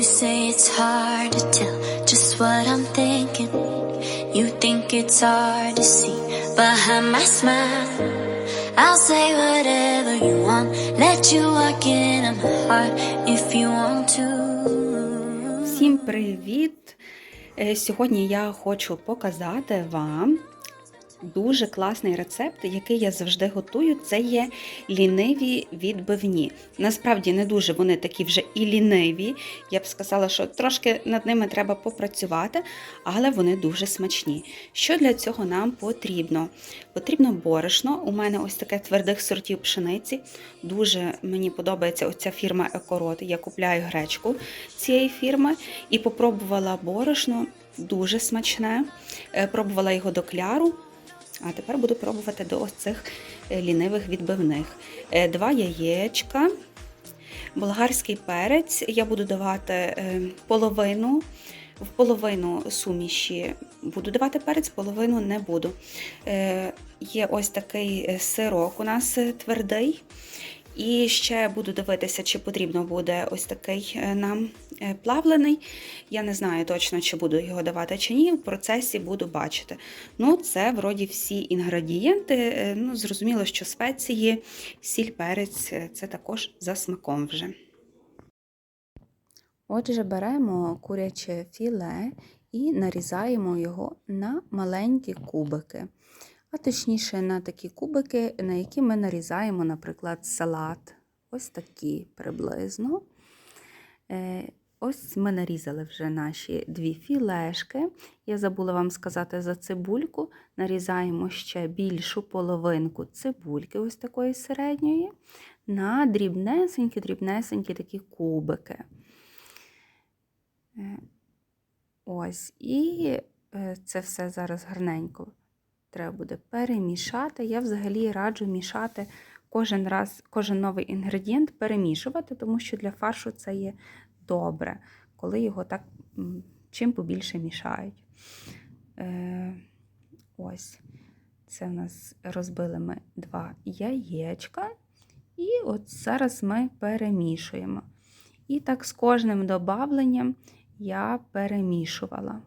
You say it's hard to tell just what I'm thinking. You think it's hard to see behind my smile. I'll say whatever you want, let you walk into my heart if you want to. Всім привіт! Е, Сьогодні я хочу показати вам дуже класний рецепт, який я завжди готую. Це є ліниві відбивні. Насправді не дуже вони такі вже і ліниві. Я б сказала, що трошки над ними треба попрацювати, але вони дуже смачні. Що для цього нам потрібно? Потрібно борошно. У мене ось таке твердих сортів пшениці. Дуже мені подобається оця фірма Екорот. Я купляю гречку цієї фірми і попробувала борошно. Дуже смачне. Е, Пробувала його до кляру. А тепер буду пробувати до ось цих е, лінивих відбивних. Е, Два яєчка, болгарський перець. Я буду давати е, половину. В половину суміші буду давати перець, половину не буду. Є ось такий сирок у нас твердий. І ще буду дивитися, чи потрібно буде ось такий е, нам е, плавлений. Я не знаю точно, чи буду його давати чи ні. В процесі буду бачити. Ну, це вроді всі інгредієнти. Е, Ну, зрозуміло, що спеції, сіль, перець це також за смаком вже. Отже, беремо куряче філе і нарізаємо його на маленькі кубики. А точніше на такі кубики, на які ми нарізаємо, наприклад, салат. Ось такі приблизно. Е, Ось ми нарізали вже наші дві філешки. Я забула вам сказати за цибульку. Нарізаємо ще більшу половинку цибульки, ось такої середньої, на дрібнесенькі-дрібнесенькі такі кубики. Е, Ось, і е, це все зараз гарненько треба буде перемішати. Я взагалі раджу мішати кожен раз, кожен новий інгредієнт перемішувати, тому що для фаршу це є добре, коли його так чим побільше мішають. Е, ось, це в нас розбили ми два яєчка. І от зараз ми перемішуємо. І так з кожним добавленням я перемішувала.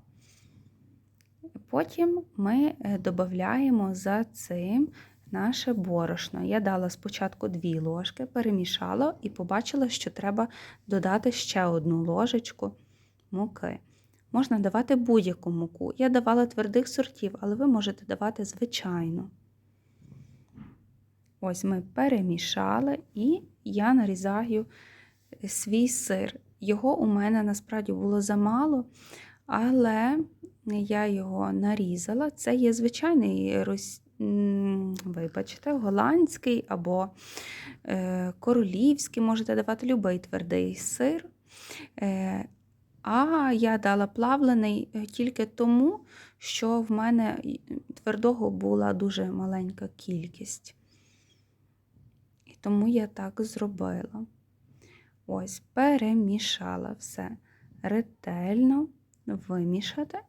Потім ми додаємо за цим наше борошно. Я дала спочатку дві ложки, перемішала і побачила, що треба додати ще одну ложечку муки. Можна давати будь-яку муку. Я давала твердих сортів, але ви можете давати звичайну. Ось ми перемішали, і я нарізаю свій сир. Його у мене насправді було замало, але я його нарізала. Це є звичайний рос... вибачте, голландський або е, королівський, можете давати любий твердий сир. Е, а я дала плавлений тільки тому, що в мене твердого була дуже маленька кількість. І тому я так зробила. Ось, перемішала все ретельно вимішати.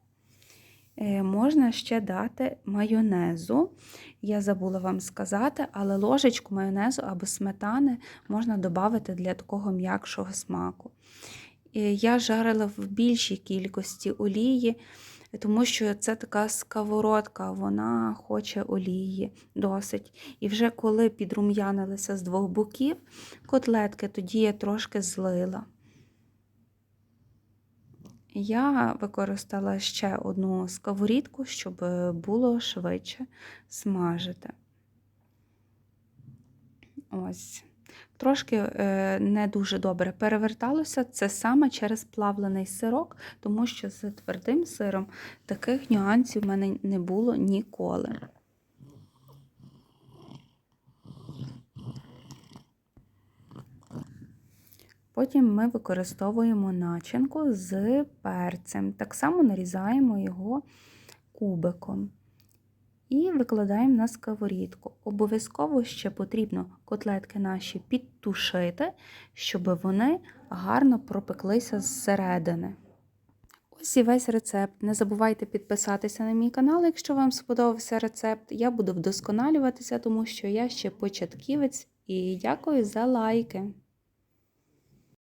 Е, Можна ще дати майонезу. Я забула вам сказати, але ложечку майонезу або сметани можна додати для такого м'якшого смаку. Е, Я жарила в більшій кількості олії, тому що це така сковородка, вона хоче олії досить. І вже коли підрум'янилися з двох боків котлетки, тоді я трошки злила. Я використала ще одну сковорідку, щоб було швидше смажити. Ось. Трошки е, не дуже добре переверталося це саме через плавлений сирок, тому що з твердим сиром таких нюансів в мене не було ніколи. Потім ми використовуємо начинку з перцем. Так само нарізаємо його кубиком і викладаємо на сковорідку. Обов'язково ще потрібно котлетки наші підтушити, щоб вони гарно пропеклися зсередини. Ось і весь рецепт. Не забувайте підписатися на мій канал, якщо вам сподобався рецепт. Я буду вдосконалюватися, тому що я ще початківець і дякую за лайки.